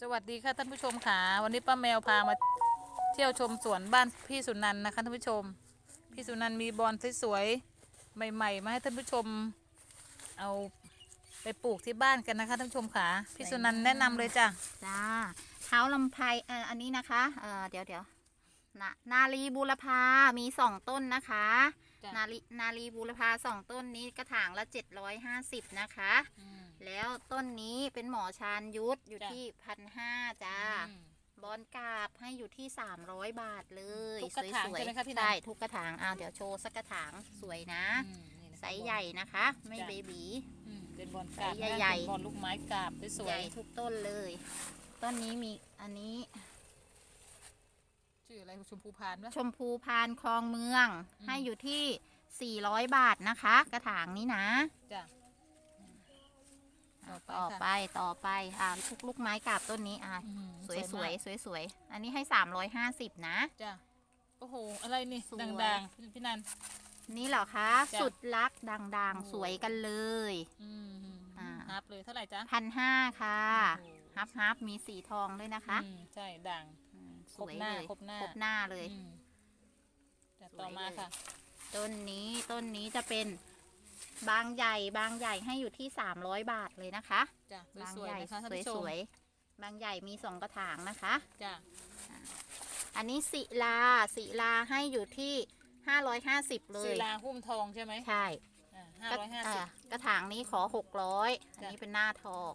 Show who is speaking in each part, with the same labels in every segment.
Speaker 1: สวัสดีค่ะท่านผู้ชมค่ะ วันนี้ป้าแมวพามาเที่ยวชมสวนบ้านพี่สุนันท์นะคะท่านผู้ชม พี่สุนันท์มีบอลสวยๆใหม่ ๆ มาให้ท่านผู้ชม เอาไปปลูกที่บ้านกันนะคะท่านผู้ชมค่ะ พี่สุนันท์แนะนำเลยจ้ะ
Speaker 2: จ้าเท้าลำไพรเอ่ออันนี้นะคะเอ่อเดี๋ยวเดี๋ยวนานาลีบูรพามีสองต้นนะคะ
Speaker 1: จ้ะ
Speaker 2: นาลีนาลีบูรพาสองต้นนี้กระถางละเจ็ดร้อยห้าสิบนะคะ
Speaker 1: อืม
Speaker 2: แล้วต้นนี้เป็นหมอชานยุทธอยู่
Speaker 1: จ้ะ
Speaker 2: ที่พันห้าจ้า
Speaker 1: อืม
Speaker 2: บอนกราบให้อยู่ที่สามร้อยบาทเลย
Speaker 1: ทุกกระถาง
Speaker 2: สวย
Speaker 1: ใช่ไหมคะพี่
Speaker 2: ๆ
Speaker 1: นัน
Speaker 2: ใช่ทุกกระถางอ่าเดี๋ยวโชว์สักกระถางสวยนะ
Speaker 1: อืมนี่นะคะ
Speaker 2: ไซส์ใหญ่นะคะ ไม่
Speaker 1: จ้ะ
Speaker 2: เบบี
Speaker 1: อืมเป็นบอลกราบ
Speaker 2: ใหญ่ๆ
Speaker 1: เป็นบอลลูกไม้กราบสว
Speaker 2: ใหญ่
Speaker 1: ย
Speaker 2: ทุกต้นเลย ต้นนี้มีอันนี้
Speaker 1: ๆ ชื่ออะไรชมพูพานวะ
Speaker 2: ชมพูพานคลองเมือง
Speaker 1: อืม
Speaker 2: ให้อยู่ที่ 400 บาทนะคะ กระถางนี้นะ
Speaker 1: จ้ะ
Speaker 2: อะ
Speaker 1: ต่
Speaker 2: ต่
Speaker 1: อ
Speaker 2: อ
Speaker 1: ไป
Speaker 2: ไปต่อไปอ่าทุกลูกไม้กาบต้นนี้อ่า
Speaker 1: อืม
Speaker 2: สวยสวย
Speaker 1: มาก
Speaker 2: สวยสวยๆอันนี้ให้ 350 นะ
Speaker 1: จ้ะโอ้โหอะไรนี่
Speaker 2: สวย
Speaker 1: ดังๆพี่พี่นัน
Speaker 2: นี่เหรอคะ
Speaker 1: จ้ะ
Speaker 2: สุดรักดัง
Speaker 1: โอ้
Speaker 2: ๆสวยกันเลย
Speaker 1: อืม
Speaker 2: อ่า
Speaker 1: ฮับเลยเท่าไหร่จ๊ะ
Speaker 2: พันห้าค่ะ
Speaker 1: โอ้โห
Speaker 2: ฮับฮับมีสีทองด้วยนะคะ
Speaker 1: อืมใช่ด่าง
Speaker 2: อืม
Speaker 1: ค
Speaker 2: ส
Speaker 1: รบ
Speaker 2: วย
Speaker 1: หน้า
Speaker 2: เลย
Speaker 1: ครบหน้า
Speaker 2: ครบหน้าเลย
Speaker 1: อืมแต่
Speaker 2: สวย
Speaker 1: ต่อมา
Speaker 2: เลย
Speaker 1: ค่ะ
Speaker 2: ต้นนี้ต้นนี้จะเป็นบางใหญ่บางใหญ่ให้อยู่ที่300บาทเลยนะคะ
Speaker 1: จ้ะ
Speaker 2: บาง
Speaker 1: สวย
Speaker 2: ใหญ่
Speaker 1: ๆนะคะท่าน
Speaker 2: สวย
Speaker 1: ผู้ช
Speaker 2: ส
Speaker 1: ม
Speaker 2: วยๆบางใหญ่มีสองกระถางนะคะ
Speaker 1: จ้ะ
Speaker 2: อันนี้ศิลาศิลาให้อยู่ที่550เล
Speaker 1: ศิ
Speaker 2: ย
Speaker 1: ลาหุ้มทองใช่ไหม
Speaker 2: ใช่
Speaker 1: ห้าร้อยห้าสิบ
Speaker 2: อ่ากระถางนี้ขอ600อัน
Speaker 1: จ้ะ
Speaker 2: นี้เป็นหน้าทอง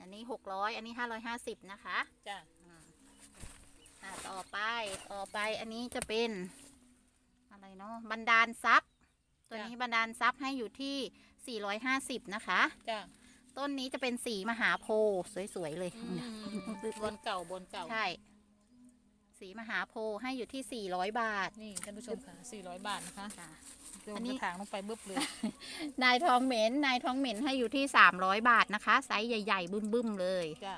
Speaker 2: อันนี้600อันนี้550นะคะ
Speaker 1: จ้ะ
Speaker 2: อ่า ต่อไปต่อไปอันนี้จะเป็น อะไรเนาะบันดาลทรัพย์ตัวนี้บันดาลทรัพย์ให้อยู่ที่ 450 นะคะ
Speaker 1: จ้ะ
Speaker 2: ต้นนี้จะเป็นสีมหาโพธิ์สวย ๆ เลย
Speaker 1: อืมบนเก่าบนเก่า
Speaker 2: ใช่ สีมหาโพธิ์ให้อยู่ที่ 400 บาท
Speaker 1: นี่ท่านผู้ชมค่ะสี่ร้อยบาทนะคะ
Speaker 2: ค่ะ
Speaker 1: โยน
Speaker 2: อัน
Speaker 1: ก
Speaker 2: นี้
Speaker 1: ระถางลงไปบึ๊บเลย
Speaker 2: นายทองเหม็น นายทองเหม็นให้อยู่ที่ 300 บาทนะคะ ไซส์ใหญ่ ๆ บึ้มๆเลย
Speaker 1: จ้ะ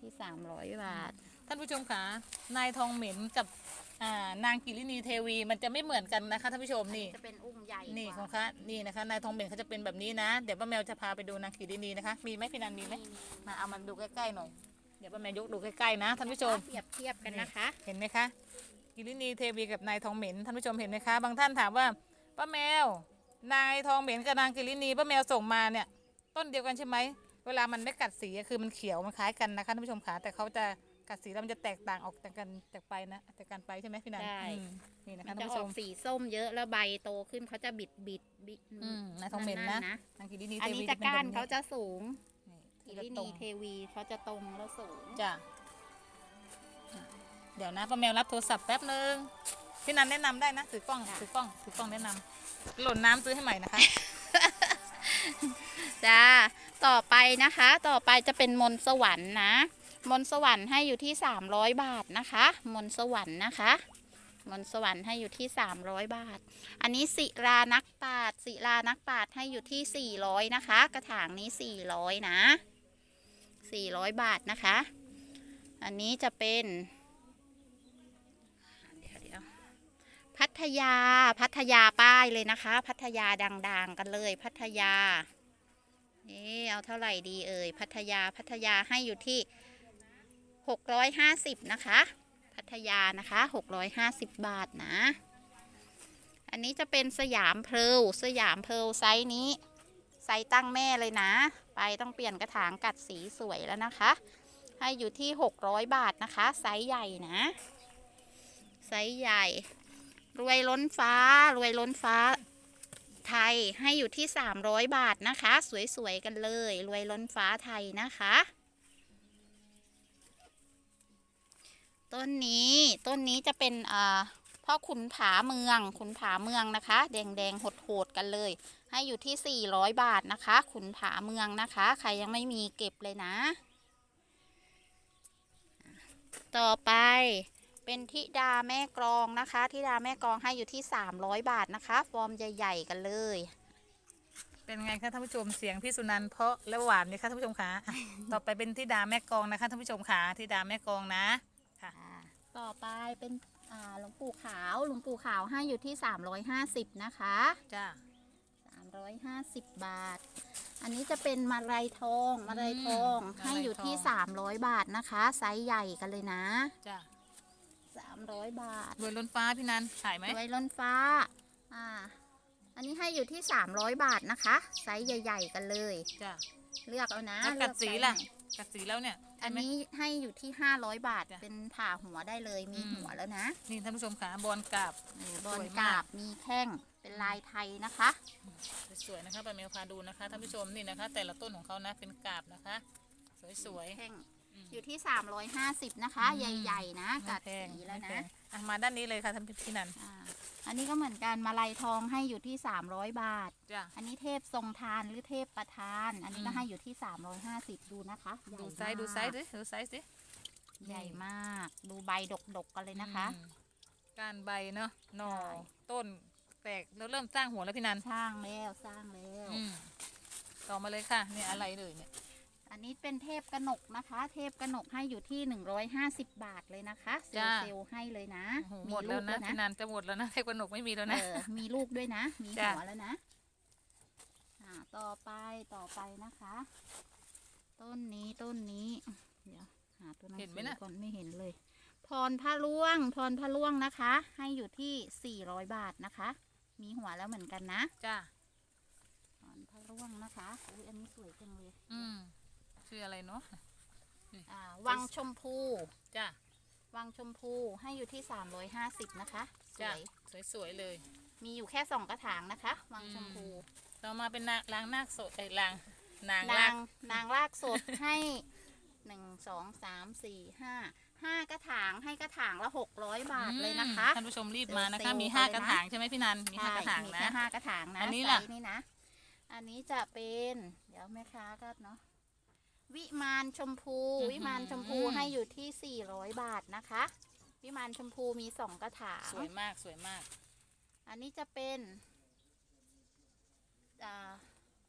Speaker 2: ที่ 300 บาท
Speaker 1: ท่านผู้ชมค่ะนายทองเหม็นกับอ่านางกิรินีเทวีมันจะไม่เหมือนกันนะคะท่านผู้ชมนี่
Speaker 2: จะเป็นอุ้มใหญ่
Speaker 1: นี่
Speaker 2: ก
Speaker 1: ของ
Speaker 2: ว่า
Speaker 1: คะนี่นะคะนายทองเหม็นเขาจะเป็นแบบนี้นะ เดี๋ยวป้าแมวจะพาไปดูนางกิรินีนะคะ มีไหมพี่นันมีไหมมาเอามันดูใกล้ๆหน่อย เดี๋ยวป้าแมวยกดูใกล้ๆนะท่านผู้ชม
Speaker 2: เปรียบเทียบกันนะคะ
Speaker 1: เห็นไหมคะ กิรินีเทวีกับนายทองเหม็นท่านผู้ชมเห็นไหมคะ บางท่านถามว่าป้าแมว นายทองเหม็นกับนางกิรินีป้าแมวส่งมาเนี่ยต้นเดียวกันใช่ไหมเวลามันไม่กัดสีอะคือมันเขียวมันคล้ายกันนะคะท่านผู้ชมคะแต่เขาจะ กัดสีแล้วมันจะแตกต่างออกจากกันจากไปนะจากกันไปใช่ไหมพี่นัน
Speaker 2: ใช่
Speaker 1: อืมนี่นะ
Speaker 2: มั
Speaker 1: คะ
Speaker 2: น
Speaker 1: ท่าน
Speaker 2: จะ
Speaker 1: ผู้
Speaker 2: อ
Speaker 1: ช
Speaker 2: อก
Speaker 1: ม
Speaker 2: สีส้มเยอะแล้วใบโตขึ้นเขาจะบิดบิดบิด
Speaker 1: อืมนายทองเหม็นนะ
Speaker 2: ๆ
Speaker 1: นางกิรินี
Speaker 2: อัน
Speaker 1: เท
Speaker 2: นี้
Speaker 1: วี
Speaker 2: จะ
Speaker 1: เป็น
Speaker 2: ก้าน
Speaker 1: แบบ
Speaker 2: เขาจะสูง
Speaker 1: นี่
Speaker 2: กิ
Speaker 1: ที่
Speaker 2: ริ
Speaker 1: ตร
Speaker 2: นี
Speaker 1: ง
Speaker 2: เทวีเขาจะตรงแล้วสูง
Speaker 1: จ้ะเดี๋ยวนะป้าแมวรับโทรศัพท์แป๊บนึงพี่นันแนะนำได้นะถือกล้องถือกล้องถือกล้องแนะนำหล่นน้ำซื้อให้ใหม่นะคะ
Speaker 2: จ้า ต่อไปนะคะ ต่อไปจะเป็นมนต์สวรรค์นะ มนสวรรค์ให้อยู่ที่ 300 บาทนะคะ มนสวรรค์นะคะ มนสวรรค์ให้อยู่ที่ 300 บาท อันนี้ศิรานักปาชญ์ศิรานักปาชญ์ให้อยู่ที่ 400 นะคะ กระถางนี้ 400 นะ 400 บาทนะคะ อันนี้จะเป็นพัทยา พัทยาป้ายเลยนะคะ พัทยาดัง ๆ กันเลย พัทยา นี่เอาเท่าไหร่ดีเอ่ย พัทยา พัทยาให้อยู่ที่ 650 นะคะ พัทยานะคะ 650 บาทนะ อันนี้จะเป็นสยามเพลลสยามเพลลไซส์นี้ ไซส์ตั้งแม่เลยนะ ไปต้องเปลี่ยนกระถางกัดสีสวยแล้วนะคะ ให้อยู่ที่ 600 บาทนะคะ ไซส์ใหญ่นะ ไซส์ใหญ่ รวยล้นฟ้า รวยล้นฟ้าไทยให้อยู่ที่ 300 บาทนะคะ สวยๆ กันเลย รวยล้นฟ้าไทยนะคะ ต้นนี้ต้นนี้จะเป็นอ่าพ่อขุนผาเมืองขุนผาเมืองนะคะ แดงๆโหดๆกันเลย ให้อยู่ที่ 400 บาทนะคะ ขุนผาเมืองนะคะ ใครยังไม่มีเก็บเลยนะ ต่อไปเป็นทิดาแม่กรองนะคะทิดาแม่กรองให้อยู่ที่ 300 บาทนะคะ ฟอร์มใหญ่ ๆ กันเลย
Speaker 1: เป็นไงคะท่านผู้ชมเสียงพี่สุนันท์เพราะและหวานนี่คะท่านผู้ชมคะต่อไปเป็นที่ดาแม่กองนะคะท่านผู้ชมคะที่ดาแม่กองนะ ค่ะ
Speaker 2: ต่อไปเป็นอ่าหลวงปู่ขาวหลวงปู่ขาวให้อยู่ที่ 350 นะคะ
Speaker 1: จ้า
Speaker 2: 350 บาท อันนี้จะเป็นมาลายทองมาลายทอง
Speaker 1: อืม
Speaker 2: ให้อยู่ที่
Speaker 1: มาลัยทอง
Speaker 2: 300 บาทนะคะ ไซส์ใหญ่กันเลยนะ
Speaker 1: จ้ะ
Speaker 2: 300 บาท
Speaker 1: รวยล้นฟ้าพี่นันขายไหม
Speaker 2: ไว้ล้นฟ้าอ่าอันนี้ให้อยู่ที่ 300 บาทนะคะ ไซส์ใหญ่ ๆ กันเลย
Speaker 1: จ้ะ
Speaker 2: เลือกเอานะ
Speaker 1: แล้วกัด
Speaker 2: เลือ
Speaker 1: สี
Speaker 2: ไซส์
Speaker 1: ล่ะ
Speaker 2: ไหน
Speaker 1: กัดสีแล้วเนี่ย
Speaker 2: อัน
Speaker 1: ใช่ไหม
Speaker 2: นี้ให้อยู่ที่ 500 บาท
Speaker 1: จ้ะ
Speaker 2: เป็นผ่าหัวได้เลยมี
Speaker 1: อืม
Speaker 2: หัวแล้วนะ
Speaker 1: นี่ท่านผู้ชมขาบอลกาบ
Speaker 2: เออบอล
Speaker 1: สวย
Speaker 2: ก
Speaker 1: มากา
Speaker 2: บมีแข้งเป็นลายไทยนะคะ
Speaker 1: สวยๆนะคะปลาเมลพาดูนะคะท่านผู้ชมนี่นะคะ แต่ละต้นของเขานะเป็นกาบนะคะ สวย
Speaker 2: แข้ง
Speaker 1: ๆ อืม
Speaker 2: อยู่ที่ 350 นะคะ
Speaker 1: อืม
Speaker 2: ใหญ่ๆนะ
Speaker 1: ไม่
Speaker 2: กัด
Speaker 1: แพง
Speaker 2: สีแล้ว
Speaker 1: ไม่พ
Speaker 2: นะ
Speaker 1: งอะมาด้านนี้เลยค่ะท่านพี่นัน
Speaker 2: อ่าอันนี้ก็เหมือนกันมาลัยทองให้อยู่ที่ 300 บาท
Speaker 1: จ้ะ
Speaker 2: อันนี้เทพทรงทานหรือเทพประธาน อันนี้ก็
Speaker 1: อืม
Speaker 2: ให้อยู่ที่ 350 ดูนะคะใหญ่
Speaker 1: ดูไซส์ดูไซส์
Speaker 2: มาก
Speaker 1: ดิดูไซส์สิ
Speaker 2: ใหญ่มาก ดูใบดกๆกันเลยนะคะ
Speaker 1: อืมก้านใบเนาะหน่อ
Speaker 2: ใช่
Speaker 1: ต้นแตกแล้วเริ่มสร้างหัวแล้วพี่นัน
Speaker 2: สร้างแล้วสร้างแล้ว
Speaker 1: อืมต่อมาเลยค่ะเนี่ยอะไรเลยเนี่ย
Speaker 2: อันนี้เป็นเทพกนกนะคะ เทพกนกให้อยู่ที่150บาทเลยนะคะเซล
Speaker 1: จ้า
Speaker 2: ล์เซลล์ให้เลยนะ
Speaker 1: โอ้โหห
Speaker 2: มี
Speaker 1: มด
Speaker 2: ลู
Speaker 1: แล้ว
Speaker 2: ก
Speaker 1: นะ
Speaker 2: ด้วยนะ
Speaker 1: พี่นันจะหมดแล้วนะเทควันหนกไม่มีแล้ว
Speaker 2: เอ
Speaker 1: นะ
Speaker 2: อมีลูกด้วยนะ มี
Speaker 1: จ้ะ
Speaker 2: หัวแล้วนะอ่าต่อไปต่อไปนะคะ ต้นนี้ต้นนี้ เดี๋ยวหาตัวหนัง
Speaker 1: เห็นไหม
Speaker 2: สือ
Speaker 1: น่ะ
Speaker 2: ก่อนไม่เห็นเลย พรพระล่วง พรพระล่วงนะคะ ให้อยู่ที่400บาทนะคะ มีหัวแล้วเหมือนกันนะ
Speaker 1: จ้า
Speaker 2: พรพระล่วงนะคะอุ้ยอันนี้สวยจังเลย
Speaker 1: อืมชื่ ออะไรเนาะ
Speaker 2: อ่าวังชมพู
Speaker 1: จ้า
Speaker 2: วังชมพูให้อยู่ที่ 350 นะคะ ส
Speaker 1: จ้า
Speaker 2: วย
Speaker 1: สวยๆเลย
Speaker 2: มีอยู่แค่สองกระถางนะคะ วังชมพู
Speaker 1: ต่อมาเป็นนางลางนาคสดไอ้ยลางนาง
Speaker 2: นา
Speaker 1: ลาง
Speaker 2: งนางรากสดให้หนึ่งสองสามสี่ห้าห้ากระถางให้กระถางละหกร้อยบาทเลยนะคะ
Speaker 1: ท่านผู้ชมรีบมานะ
Speaker 2: เซล
Speaker 1: คะ
Speaker 2: ล์
Speaker 1: มี
Speaker 2: เซลล์
Speaker 1: ห้า
Speaker 2: เลยนะ
Speaker 1: กระถางใช่ไหมพี่นัน มีห้ากระถาง
Speaker 2: มี
Speaker 1: นะ
Speaker 2: แค่ห้ากระถางนะ
Speaker 1: อันนี้
Speaker 2: ไซ
Speaker 1: ล่ะ
Speaker 2: ส์นี่นะ อันนี้จะเป็น เดี๋ยวแม่ค้าก็เนาะ วิมานชมพูวิมานชมพูให้อยู่ที่สี่ร้อยบาทนะคะ วิมานชมพูมีสองกระถาง
Speaker 1: สวยมากสวยมาก
Speaker 2: อันนี้จะเป็นอ่า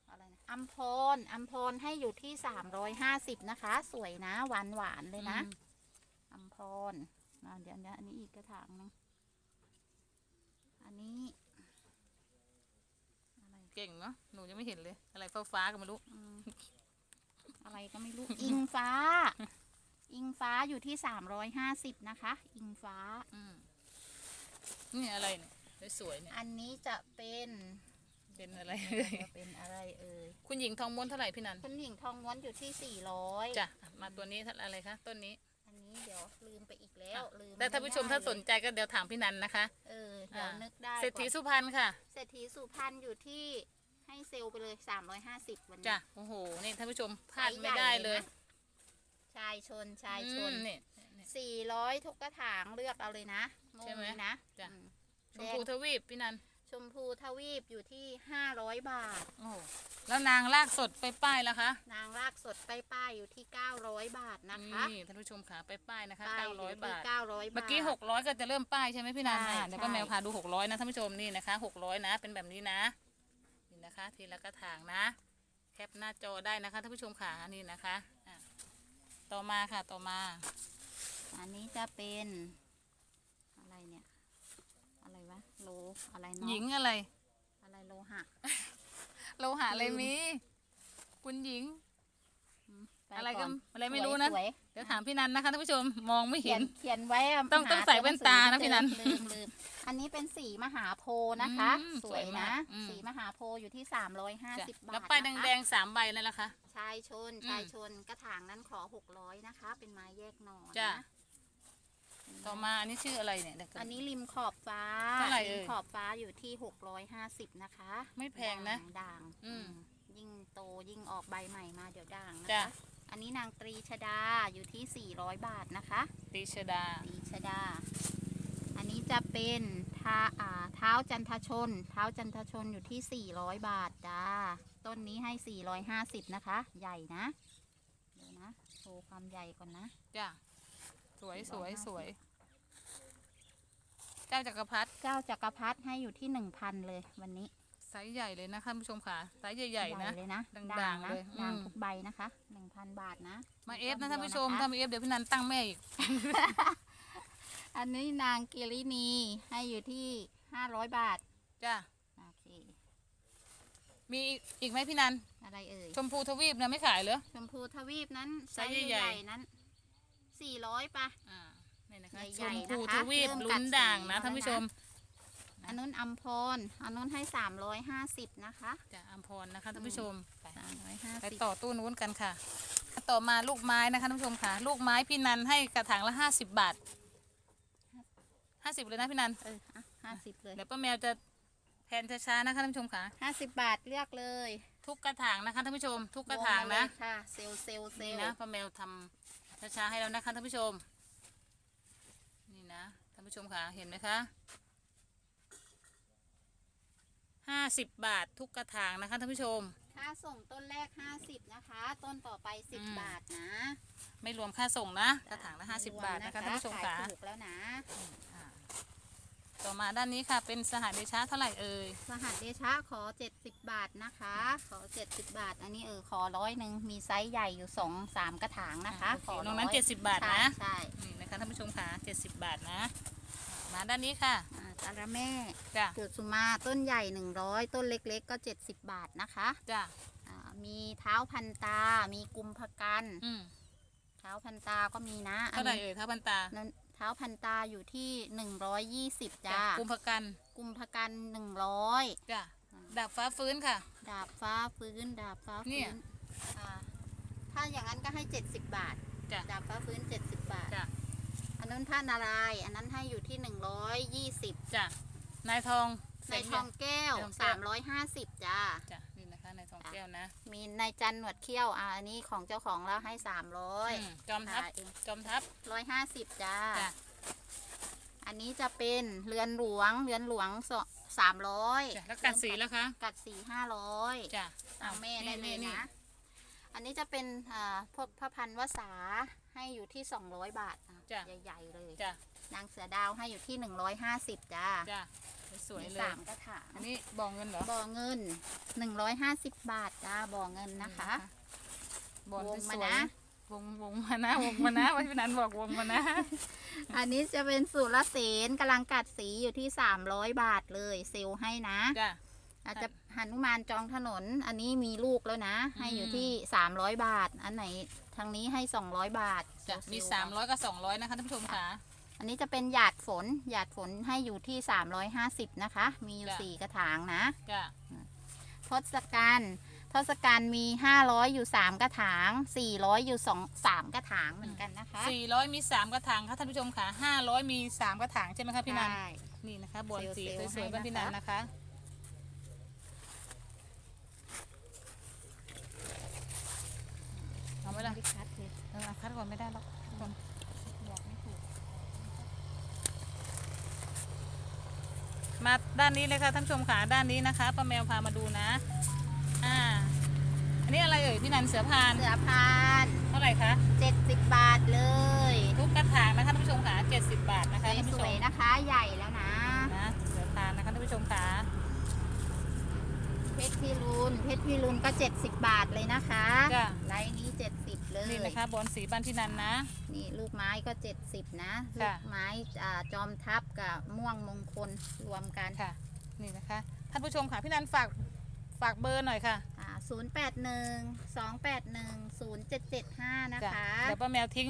Speaker 2: อะไรนะอัมพรอัมพรให้อยู่ที่สามร้อยห้าสิบนะคะ สวยนะหวานหวานๆเลยนะ
Speaker 1: อืม
Speaker 2: อัมพรอ่าเดี๋ยวเดี๋ยวอันนี้อีกกระถางหนึงอันนี้อะไร
Speaker 1: เก่งเนาะหนูยังไม่เห็นเลย อะไรฟ้าฟ้าๆก็ไม่รู้
Speaker 2: อืม อะไรก็ไม่รู้ อิงฟ้า อิงฟ้าอยู่ที่สามร้อยห้าสิบนะคะ อิงฟ้า
Speaker 1: อืมนี่อะไรเนี่ยสวยๆเนี่ย
Speaker 2: อันนี้จะเป็น
Speaker 1: เป็นอะไรเอ่ย
Speaker 2: จะเป็นอะไรเอ่ย
Speaker 1: คุณหญิงทองม้วนเท่าไหร่พี่นัน
Speaker 2: คุณหญิงทองม้วนอยู่ที่สี่ร้อย
Speaker 1: จ้ะ มาตัวนี้เท่าอะไรคะต้นนี้
Speaker 2: อันนี้เดี๋ยวลืมไปอีกแล้วลืม
Speaker 1: แต่ท่านผู้ชม
Speaker 2: ไได้
Speaker 1: ถ้าสน
Speaker 2: เลย
Speaker 1: ใจก็เดี๋ยวถามพี่นันนะคะ
Speaker 2: เออเดี๋ยว
Speaker 1: อ่านึ
Speaker 2: นึกได้
Speaker 1: เศรษฐี
Speaker 2: ก่อน
Speaker 1: สุพรรณค่ะ
Speaker 2: เศรษฐีสุพรรณอยู่ที่ ให้เซลล์ไปเลย350วันนี้
Speaker 1: จ้ะโอ้โหนี่ท่านผู้ชมพลาด
Speaker 2: ไซส์
Speaker 1: ไม่
Speaker 2: ใหญ่
Speaker 1: ได้เลย
Speaker 2: นะชายชนชายชน
Speaker 1: อืมนี่
Speaker 2: 400ทุกกระถางเลือกเอาเลยนะโม
Speaker 1: ใช่ไหม
Speaker 2: นี้นะ
Speaker 1: จ้ะ
Speaker 2: อืม
Speaker 1: ชมพูทวีปพี่นัน
Speaker 2: ชมพูทวีปอยู่ที่500บาท
Speaker 1: โอ้โหแล้วนางลากสดไปป้ายแล้วคะ
Speaker 2: นางรากสดไปป้ายอยู่ที่900บาทนะคะ
Speaker 1: นี่ท่านผู้ชมขาไปป้ายนะคะ
Speaker 2: ป้ายอยู่
Speaker 1: 900
Speaker 2: ที่
Speaker 1: บาท
Speaker 2: 900บาท
Speaker 1: เมื่อกี้ 600 ก็จะเริ่มป้ายใช่ไหมพี่นัน
Speaker 2: ใช่
Speaker 1: อะเดี๋ยวก็
Speaker 2: ใช่
Speaker 1: แมวพาดู 600 นะท่านผู้ชมนี่นะคะ 600 นะ เป็นแบบนี้นะ นี่นะคะ ทีละกระถางนะ แคปหน้าจอได้นะคะท่านผู้ชมขานี่นะคะอะต่อมาค่ะต่อมา
Speaker 2: อันนี้จะเป็นอะไรเนี่ย อะไรวะโลอะไรเนาะ
Speaker 1: หญิงอะไร
Speaker 2: อะไรโลหะ
Speaker 1: โลหะอะไร
Speaker 2: ลืม
Speaker 1: มี คุณหญิง
Speaker 2: ป
Speaker 1: อะไรก็
Speaker 2: น
Speaker 1: อะไรไม่รู้นะ
Speaker 2: สวย
Speaker 1: เดี๋ยวถามพี่นันนะคะท่านผู้ชมมองไม่
Speaker 2: ๆเขี
Speaker 1: เห็
Speaker 2: ย
Speaker 1: น
Speaker 2: นเขียนไว้ะ
Speaker 1: ต้อง
Speaker 2: ห
Speaker 1: ต้องใส่
Speaker 2: ตัว
Speaker 1: แว่นตานะ
Speaker 2: หงสือ
Speaker 1: พี่นัน
Speaker 2: ลืมลืมอันนี้เป็นสีมหาโพธิ์นะคะ
Speaker 1: อืม
Speaker 2: สวย
Speaker 1: สวยมา
Speaker 2: นะ
Speaker 1: กอืม
Speaker 2: สีมหาโพธิ์อยู่ที่
Speaker 1: จ้ะ
Speaker 2: 350 บาท
Speaker 1: แล้วป้าย
Speaker 2: นะคะ
Speaker 1: แดงๆสามใบนั่นแหละคะ
Speaker 2: ชายชน
Speaker 1: อืม
Speaker 2: ชายชนกระถางนั้นขอ600นะคะ เป็นไม้แยกหน่อ
Speaker 1: จ้ะ
Speaker 2: นะ
Speaker 1: ต่อมาอันนี้ชื่ออะไรเนี่ยเดี๋ยวก่
Speaker 2: อันนี้ริมขอบฟ้า
Speaker 1: เท่าไหร่เอ่
Speaker 2: ริ
Speaker 1: ย
Speaker 2: มขอบฟ้าอยู่ที่650นะคะ
Speaker 1: ไม่แพงนะ
Speaker 2: ด่างด่าง
Speaker 1: อืม
Speaker 2: ยิ่งโตยิ่งออกใบใหม่มาเดี๋ยวด่างนะ
Speaker 1: จ้ะ
Speaker 2: คะ อันนี้นางตรีชดาอยู่ที่ 400 บาทนะคะ
Speaker 1: ตีชดา
Speaker 2: ตรีชดา อันนี้จะเป็นท้าอ่าเท้าจันทชน เท้าจันทชนอยู่ที่ 400 บาทจ้า ต้นนี้ให้ 450 นะคะ ใหญ่นะ เดี๋ยวนะโชว์ความใหญ่ก่อนนะ
Speaker 1: จ้ะ สวยสวย
Speaker 2: 450
Speaker 1: สวย เจ้าจักรพรรดิ
Speaker 2: เจ้าจักรพรรดิให้อยู่ที่ 1,000 เลยวันนี้
Speaker 1: ไซส์ใหญ่เลยนะท่านผู้ชมค่ะไซส์ใหญ่ๆนะ
Speaker 2: เลยนะ
Speaker 1: ด่างๆ
Speaker 2: นะ
Speaker 1: เลย
Speaker 2: ด่าง
Speaker 1: อืม
Speaker 2: ทุกใบนะคะ1,000บาทนะ
Speaker 1: มาเอฟ
Speaker 2: ต้
Speaker 1: นะท่านผู้ชม
Speaker 2: เดียว
Speaker 1: ถ้ามาเอฟเดี๋ยวพี่นันตั้งแม่อีก
Speaker 2: อันนี้นางกิรินีให้อยู่ที่500บาท
Speaker 1: จ้ะ
Speaker 2: โอเค
Speaker 1: มีอีกอีกไหมพี่นัน
Speaker 2: อะไรเอ่ย
Speaker 1: ชมพูทวีปนะไม่ขายเหรอ
Speaker 2: ชมพูทวีปนั้น
Speaker 1: ไซส์ใหญ่ๆ
Speaker 2: ๆนั้นสี่ร้อยปะ
Speaker 1: อ่านี่นะคะ
Speaker 2: ให
Speaker 1: ช
Speaker 2: ญ่
Speaker 1: ม
Speaker 2: ๆ
Speaker 1: พู
Speaker 2: นะคะ
Speaker 1: ทวีป
Speaker 2: เริ่ม
Speaker 1: ลุ้
Speaker 2: กัด
Speaker 1: น
Speaker 2: สี
Speaker 1: ด่างนะ
Speaker 2: แล้ว
Speaker 1: ท่านผู้ชม
Speaker 2: อันนู้นอัมพรอันนู้นให้สามร้อยห้าสิบนะคะ
Speaker 1: จะอัมพรนะคะท่านผู้ชมไป
Speaker 2: สามร้อยห้า
Speaker 1: ไป
Speaker 2: สิบ
Speaker 1: ต่อตู้นู้นกันค่ะ ต่อมาลูกไม้นะคะท่านผู้ชมค่ะ ลูกไม้พี่นันให้กระถางละห้าสิบบาทห้าสิบเลยนะพี่นัน
Speaker 2: เออห้าสิบเลย
Speaker 1: เดี๋ยวป้าแมวจะแผนช้าๆนะคะท่านผู้ชมค่ะ
Speaker 2: ห้าสิบบาทเลือกเลย
Speaker 1: ทุกกระถางนะคะท่านผู้ชม ทุกกระถาง
Speaker 2: วม
Speaker 1: นะ
Speaker 2: มเลยค่ะ เซลลเซลลเซล
Speaker 1: นี่
Speaker 2: ล
Speaker 1: นะป้าแมวทำช้าๆให้แล้วนะคะท่านผู้ชม นี่นะท่านผู้ชมค่ะเห็นไหมคะ ห้าสิบบาททุกกระถางนะคะท่านผู้ชม
Speaker 2: ค่าส่งต้นแรกห้าสิบนะคะ ต้นต่อไปสิบ
Speaker 1: อืม
Speaker 2: บาทนะ
Speaker 1: ไม่รวมค่าส่งนะ กระถางละห้าสิบบาทนะคะท่านผู้ชม
Speaker 2: ขา
Speaker 1: ค่ะ
Speaker 2: ยถูกแล้วนะ
Speaker 1: อ่าต่อมาด้านนี้ค่ะเป็นสหเดชะเท่าไหร่เอ่ย
Speaker 2: สหัสเดชะขอเจ็ดสิบบาทนะคะ ขอเจ็ดสิบบาท อันนี้เออขอร้อยหนึ่งมีไซส์ใหญ่อยู่สองสามกระถางนะคะ
Speaker 1: อ่าโอเค
Speaker 2: ขอ
Speaker 1: ตรงนั้น
Speaker 2: ร้อย
Speaker 1: เจ็ดสิบบาท
Speaker 2: ใช่
Speaker 1: นะ
Speaker 2: ใช่
Speaker 1: นี่นะคะท่านผู้ชมค่ะเจ็ดสิบบาทนะ มาด้านนี้ค่ะ
Speaker 2: อ่าตาละแม่
Speaker 1: จ้ะ
Speaker 2: กุสุมาต้นใหญ่หนึ่งร้อยต้นเล็กๆ ก็เจ็ดสิบบาทนะคะ
Speaker 1: จ้ะ
Speaker 2: อ่ามีเท้าพันตา มีกุมภกัน
Speaker 1: อืม
Speaker 2: เท้าพันตาก็มีนะ
Speaker 1: เท่าไหร่
Speaker 2: นี้
Speaker 1: เอ่ยถ้าบันตา
Speaker 2: นั้นเท้าพันตาอยู่ที่หนึ่งร้อยยี่สิบ
Speaker 1: จ้ะ
Speaker 2: จ้า
Speaker 1: กุมภกัน
Speaker 2: กุมภกันหนึ่งร้อย
Speaker 1: จ้ะดาบฟ้าฟื้นค่ะ
Speaker 2: ดาบฟ้าฟื้นดาบฟ้า
Speaker 1: เนี่
Speaker 2: ฟื้
Speaker 1: ย
Speaker 2: นอ่าถ้าอย่างนั้นก็ให้เจ็ดสิบบาท
Speaker 1: จ้ะ
Speaker 2: ดาบฟ้าฟื้นเจ็ดสิบบาท
Speaker 1: จ้ะ
Speaker 2: อั นนั้นท่านารายณ์อันนั้นให้อยู่ที่หนึ่งร้อยยี่สิบ
Speaker 1: จ้ะนายทอง
Speaker 2: ในทองแก้ว
Speaker 1: ในทองแก้
Speaker 2: สาวมร้อยห้าสิบจ้า
Speaker 1: จ้ะนี่นะคะนายทองแก้วนะ
Speaker 2: มีนายจันหนวดเขี้ยวอ่าอันนี้ของเจ้าของแล้วให้สามร้อย
Speaker 1: อืมจอมทัพจอมทัพ
Speaker 2: ร้อยห้าสิบจ้า
Speaker 1: จ้ะ
Speaker 2: อันนี้จะเป็นเรือนหลวง เรือนหลวงสามร้อย
Speaker 1: จ้ะแล้วกัดสีแล้วคะ
Speaker 2: กัดสีห้าร้อย
Speaker 1: จ้ะ
Speaker 2: เอาแม่ได้เลย
Speaker 1: นี่
Speaker 2: นะอันนี้จะเป็นอ่าพวกพระพันวษาให้อยู่ที่ 200 บาทอะ
Speaker 1: จ้ะ
Speaker 2: ใหญ่ๆเลย
Speaker 1: จ้ะ
Speaker 2: นางเสือดาวให้อยู่ที่ 150จ้า
Speaker 1: จ้ะสวย
Speaker 2: มี
Speaker 1: เลย
Speaker 2: สามกระถาง
Speaker 1: อันนี้บองเงินเหรอ
Speaker 2: บ่อเงิน 150 บาทจ้าบ่อเงินนะคะ
Speaker 1: บอล
Speaker 2: วง
Speaker 1: ส
Speaker 2: มา
Speaker 1: วย
Speaker 2: นะ
Speaker 1: ๆวงวงมานะ วงมานะว่าพี่นันบอกวงมานะ
Speaker 2: อันนี้จะเป็นสุรเสนกำลังกัดสีอยู่ที่ 300 บาทเลยเซลลให้นะ
Speaker 1: จ้ะ
Speaker 2: อาจจะหนุมานจองถนน อันนี้มีลูกแล้วนะ ให้อยู่
Speaker 1: อืม
Speaker 2: ที่ 300 บาท อันไหนทางนี้ให้ 200 บาท
Speaker 1: จ้ะมี
Speaker 2: เซลล์
Speaker 1: สามร้อยกับสองร้อยนะคะท่านผู้ชมค่ะ
Speaker 2: อันนี้จะเป็นหยาดฝน หยาดฝนให้อยู่ที่ 350 นะคะ มีอยู่
Speaker 1: จ้ะ
Speaker 2: สี่กระถางนะ
Speaker 1: จ้ะ
Speaker 2: ทศกัณฐ์ทศกัณฐ์มี 500 อยู่ 3 กระถาง 400 อยู่2 3กระถางเหมือนกันนะคะ
Speaker 1: สี่ร้อยมีสามกระถางค่ะท่านผู้ชมค่ะห้าร้อยมีสามกระถางใช่ไหมคะพี่นัน
Speaker 2: ใช่
Speaker 1: นี่นะคะบอลสี
Speaker 2: เซลล์
Speaker 1: สวยๆ
Speaker 2: ให้
Speaker 1: บ้านพี่นัน
Speaker 2: นะคะ
Speaker 1: นะคะ เอา ไหมล่ะ
Speaker 2: ไม่คัดเลย
Speaker 1: เออเอาคัดก่อนไม่ได้หรอกคัดก่อน
Speaker 2: บอกไม่ถูก
Speaker 1: มาด้านนี้เลยค่ะท่านผู้ชมค่ะด้านนี้นะคะป้าแมวพามาดูนะ อ่า อันนี้อะไรเอ่ยพี่นันเสือพาน
Speaker 2: เสือพาน
Speaker 1: เท่าไหร่คะ
Speaker 2: 70บาทเลย
Speaker 1: ทุกกระถางนะคะท่านผู้ชมค่ะ70บาทนะคะท่าน
Speaker 2: ส
Speaker 1: ผู้ช
Speaker 2: วย
Speaker 1: ม
Speaker 2: ๆนะคะใหญ่แล้วนะ
Speaker 1: นะเสือพานนะคะท่านผู้ชมค่ะ
Speaker 2: เพชรพิรุนเพชรพิรุนก็ 70 บาทเลยนะคะ
Speaker 1: จ้ะ
Speaker 2: ไลน์นี้70เลย
Speaker 1: นี่นะคะบอลสีบ้านพี่นันนะ
Speaker 2: นี่ลูกไม้ก็70นะลู
Speaker 1: ค่ะ
Speaker 2: กไม้อ่าจอมทัพกับม่วงมงคลรวมกัน
Speaker 1: ค่ะ นี่นะคะท่านผู้ชมค่ะพี่นันฝากฝากเบอร์หน่อยค่ะ
Speaker 2: อ่า081 281 0775นะ
Speaker 1: จ้ะ
Speaker 2: คะ
Speaker 1: เดี๋ยวป้าแมวทิ้ง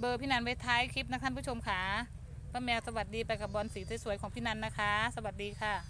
Speaker 1: เบอร์พี่นันไว้ท้ายคลิปนะคะท่านผู้ชมค่ะป้าแมวสวัสดีไปกับบอลสีสวยๆของพี่นันนะคะ สวัสดีค่ะ